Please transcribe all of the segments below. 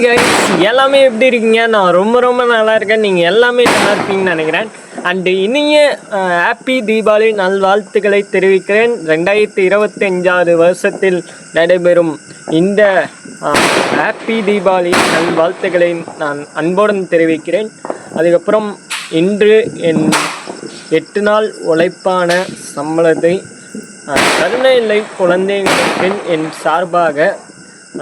guys எல்லாமே எப்படி இருக்கீங்க? நான் ரொம்ப ரொம்ப நல்லா இருக்கேன். நீங்கள் எல்லாமே நல்லா இருப்பீங்கன்னு நினைக்கிறேன். அண்டு இனிய ஹாப்பி தீபாவளி நல்வாழ்த்துக்களை தெரிவிக்கிறேன். ரெண்டாயிரத்தி இருபத்தி அஞ்சாவது வருஷத்தில் நடைபெறும் இந்த ஹாப்பி தீபாவளி நல்வாழ்த்துக்களை நான் அன்புடன் தெரிவிக்கிறேன். அதுக்கப்புறம் இன்று என் எட்டு நாள் உழைப்பான சம்பளத்தை அஹ், கருணை இல்லை குழந்தைகளுக்கு என் சார்பாக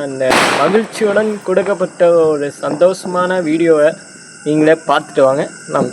அந்த மகிழ்ச்சியுடன் கொடுக்கப்பட்ட ஒரு சந்தோஷமான வீடியோவை நீங்களே பார்த்துட்டு வாங்க. நான்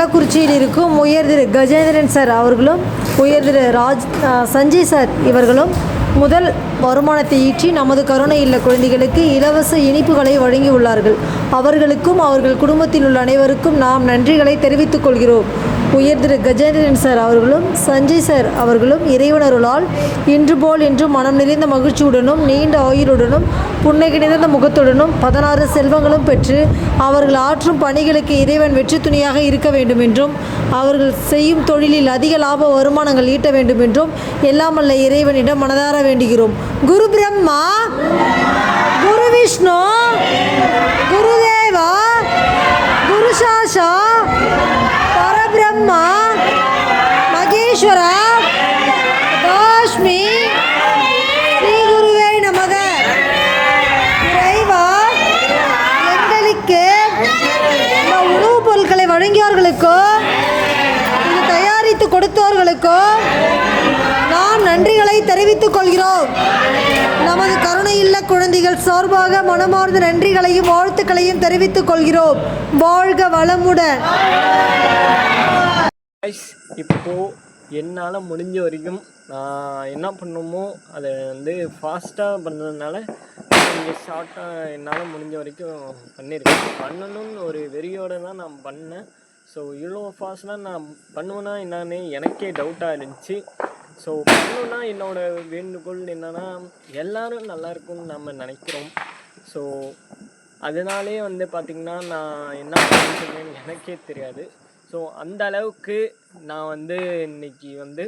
கள்ளக்குறிச்சியில் இருக்கும் உயர் திரு கஜேந்திரன் சார் அவர்களும் உயர் திரு ராஜ் சஞ்சய் சார் இவர்களும் முதல் வருமானத்தை ஈற்றி நமது கருணை இல்ல குழந்தைகளுக்கு இலவச இனிப்புகளை வழங்கியுள்ளார்கள். அவர்களுக்கும் அவர்கள் குடும்பத்தில் உள்ள அனைவருக்கும் நாம் நன்றிகளை தெரிவித்துக் கொள்கிறோம். உயர் திரு கஜேந்திரன் சார் அவர்களும் சஞ்சய் சார் அவர்களும் இறைவனருளால் இன்று போல் இன்று மனம் நிறைந்த மகிழ்ச்சியுடனும் நீண்ட ஆயுளுடனும் புன்னகை நிறைந்த முகத்துடனும் பதினாறு செல்வங்களும் பெற்று அவர்கள் ஆற்றும் பணிகளுக்கு இறைவன் வெற்றி துணையாக இருக்க வேண்டும் என்றும் அவர்கள் செய்யும் தொழிலில் அதிக லாப வருமானங்கள் ஈட்ட வேண்டும் என்றும் எல்லாம் அல்ல இறைவனிடம் மனதார வேண்டுகிறோம். குரு பிரம்மா! வழங்கியவர்களுக்கோ இது தயாரித்து கொடுத்தவர்களுக்கோ நாம் நன்றிகளை தெரிவித்துக் கொள்கிறோம். நமது கருணை குழந்தைகள் சார்பாக மனமார்ந்த நன்றிகளையும் வாழ்த்துக்களையும் தெரிவித்துக் கொள்கிறோம். வாழ்க வளமுடன். இப்போ என்னால் முடிஞ்ச வரைக்கும் நான் என்ன பண்ணுமோ அதை வந்து ஃபாஸ்ட்டாக பண்ணதுனால கொஞ்சம் ஷார்ட்டாக என்னால் முடிஞ்ச வரைக்கும் பண்ணியிருக்கேன் பண்ணணும்னு ஒரு வெறியோடு தான் நான் பண்ணேன். ஸோ இவ்வளோ ஃபாஸ்ட்டாக நான் பண்ணுவேன்னா என்னன்னு எனக்கே டவுட்டாக இருந்துச்சு. ஸோ பண்ணணுன்னா என்னோடய வேண்டுகோள் என்னென்னா எல்லோரும் நல்லாயிருக்கும்னு நம்ம நினைக்கிறோம். ஸோ அதனாலே வந்து பார்த்திங்கன்னா நான் என்ன பண்ணிருக்கேன்னு எனக்கே தெரியாது. ஸோ அந்த அளவுக்கு நான் வந்து இன்னைக்கு வந்து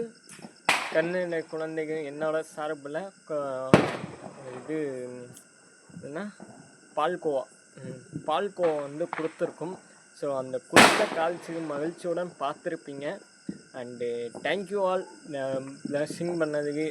கண்ணு குழந்தைகள் என்னோட சார்பில் இது என்ன பால்கோவா. பால்கோவா வந்து கொடுத்துருக்கும். ஸோ அந்த கொடுத்த கால்சி மகிழ்ச்சியுடன் பார்த்துருப்பீங்க. அண்டு தேங்க்யூ ஆல் ப்ளஸிங் பண்ணதுக்கு